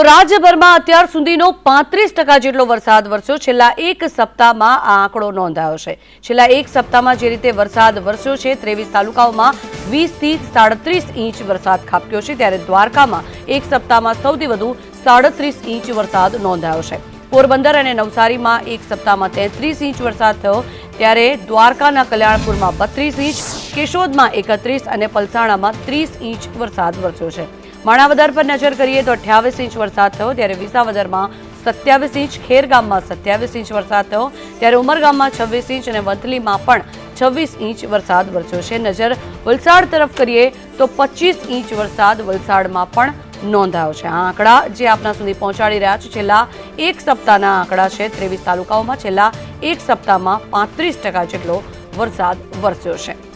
તો રાજ્યભરમાં અત્યાર સુધીનો પાંત્રીસ ટકા જેટલો વરસાદ વરસ્યો. છેલ્લા એક સપ્તાહમાં આ આંકડો નોંધાયો છે. છેલ્લા એક સપ્તાહમાં જે રીતે વરસાદ વરસ્યો છે, ત્રેવીસ તાલુકાઓમાં વીસથી સાડત્રીસ ઇંચ વરસાદ ખાબક્યો છે. ત્યારે દ્વારકામાં એક સપ્તાહમાં સૌથી વધુ સાડત્રીસ ઇંચ વરસાદ નોંધાયો છે. પોરબંદર અને નવસારીમાં એક સપ્તાહમાં તેત્રીસ ઇંચ વરસાદ થયો. ત્યારે દ્વારકાના કલ્યાણપુરમાં બત્રીસ ઇંચ, કેશોદમાં એકત્રીસ અને પલસાણામાં ત્રીસ ઇંચ વરસાદ વરસ્યો છે. માણાવદર પર નજર કરીએ તો અઠ્યાવીસ ઇંચ વરસાદ થયો, ત્યારે વિસાવદરમાં સત્યાવીસ ઇંચ, ખેરગામમાં સત્યાવીસ ઇંચ વરસાદ થયો, ત્યારે ઉમરગામમાં છવ્વીસ ઇંચ અને વંથલીમાં પણ છવ્વીસ ઇંચ વરસાદ વરસ્યો છે. નજર વલસાડ તરફ કરીએ તો પચીસ ઇંચ વરસાદ વલસાડમાં પણ નોંધાયો છે. આ આંકડા જે આપના સુધી પહોંચાડી રહ્યા છે, છેલ્લા એક સપ્તાહના આંકડા છે. ત્રેવીસ તાલુકાઓમાં છેલ્લા એક સપ્તાહમાં પાંત્રીસ ટકા જેટલો વરસાદ વરસ્યો છે.